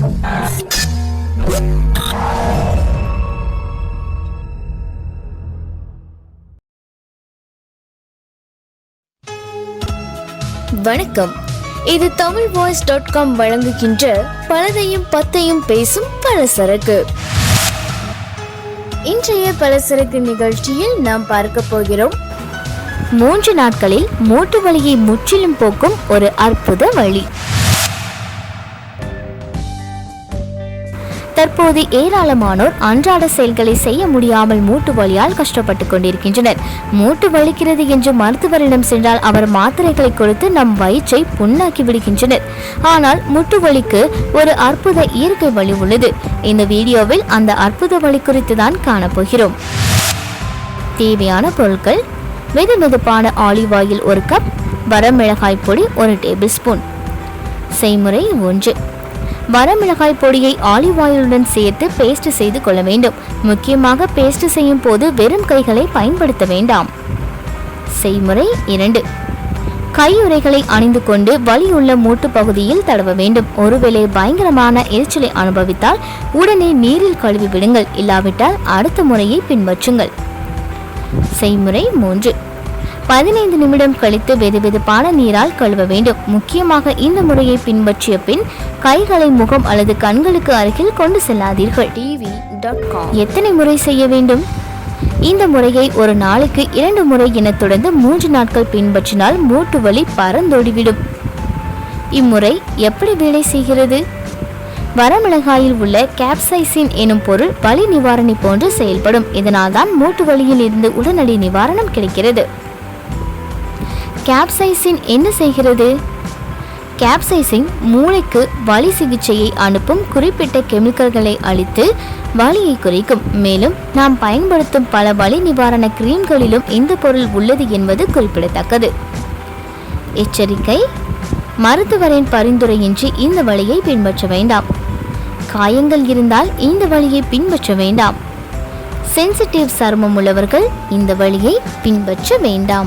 வணக்கம். இது Tamil voice dot com வழங்குகின்ற பலதையும் பத்தையும் பேசும் பலசரக்கு. இன்றைய பலசரக்கு நிகழ்ச்சியில் நாம் பார்க்க போகிறோம். மூன்று நாட்களில் மூட்டு வலியை முற்றிலும் போக்கும் ஒரு அற்புத வழி. தற்போது ஏராளமானோர் அன்றாட செயல்களை செய்ய முடியாமல் மூட்டு வலியால் கஷ்டப்பட்டு கொண்டிருக்கின்றனர். மூட்டு வலிக்கிறது என்று மருத்துவரிடம் சென்றால் அவர் மாத்திரைகளை கொடுத்து நம் வயிற்றை புண்ணாக்கி விடுகின்றனர். ஆனால் முட்டு வலிக்கு ஒரு அற்புத இயற்கை வழி உள்ளது. இந்த வீடியோவில் அந்த அற்புத வழி குறித்து தான் காணப்போகிறோம். தேவையான பொருட்கள் வெது மெதுப்பான ஆலிவ் ஆயில் ஒரு கப் வரமிளகாய் பொடி ஒரு டேபிள் ஸ்பூன். செய்முறை ஒன்று. வரமிளகாய் பொடியை ஆலிவ் ஆயிலுடன் சேர்த்து பேஸ்ட் செய்து கொள்ள வேண்டும். முக்கியமாக பேஸ்ட் செய்யும் போது வெறும் கைகளை பயன்படுத்த வேண்டாம். செய்முறை இரண்டு. கையுறைகளை அணிந்து கொண்டு வலியுள்ள மூட்டு பகுதியில் தடவ வேண்டும். ஒருவேளை பயங்கரமான எரிச்சலை அனுபவித்தால் உடனே நீரில் கழுவி விடுங்கள். இல்லாவிட்டால் அடுத்த முறையை பின்பற்றுங்கள். செய்முறை மூன்று. பதினைந்து நிமிடம் கழித்து வெதுவெதுப்பான நீரால் கழுவ வேண்டும். முக்கியமாக இந்த முறையை பின்பற்றிய பின் கைகளை முகம் அல்லது கண்களுக்கு அருகில் கொண்டு செல்லாதீர்கள். டிவி எத்தனை முறை செய்ய வேண்டும்? இந்த முறையை ஒரு நாளைக்கு இரண்டு முறை என தொடர்ந்து மூன்று நாட்கள் பின்பற்றினால் மூட்டு வலி பறந்தோடிவிடும். இம்முறை எப்படி வேலை செய்கிறது? வரமிளகாயில் உள்ள கேப்சைசின் எனும் பொருள் வலி நிவாரணி போன்று செயல்படும். இதனால் தான் மூட்டு வலியில் இருந்து உடனடி நிவாரணம் கிடைக்கிறது. கேப்சைசின் என்ன செய்கிறது? கேப்சைசின் மூளைக்கு வலி சிகிச்சையை அனுப்பும் குறிப்பிட்ட கெமிக்கல்களை அளித்து வலியை குறைக்கும். மேலும் நாம் பயன்படுத்தும் பல வலி நிவாரண கிரீம்களிலும் இந்த பொருள் உள்ளது என்பது குறிப்பிடத்தக்கது. எச்சரிக்கை மருத்துவரின் பரிந்துரையின்றி இந்த வழியை பின்பற்ற வேண்டாம். காயங்கள் இருந்தால் இந்த வழியை பின்பற்ற வேண்டாம். சென்சிட்டிவ் சருமம் உள்ளவர்கள் இந்த வழியை பின்பற்ற வேண்டாம்.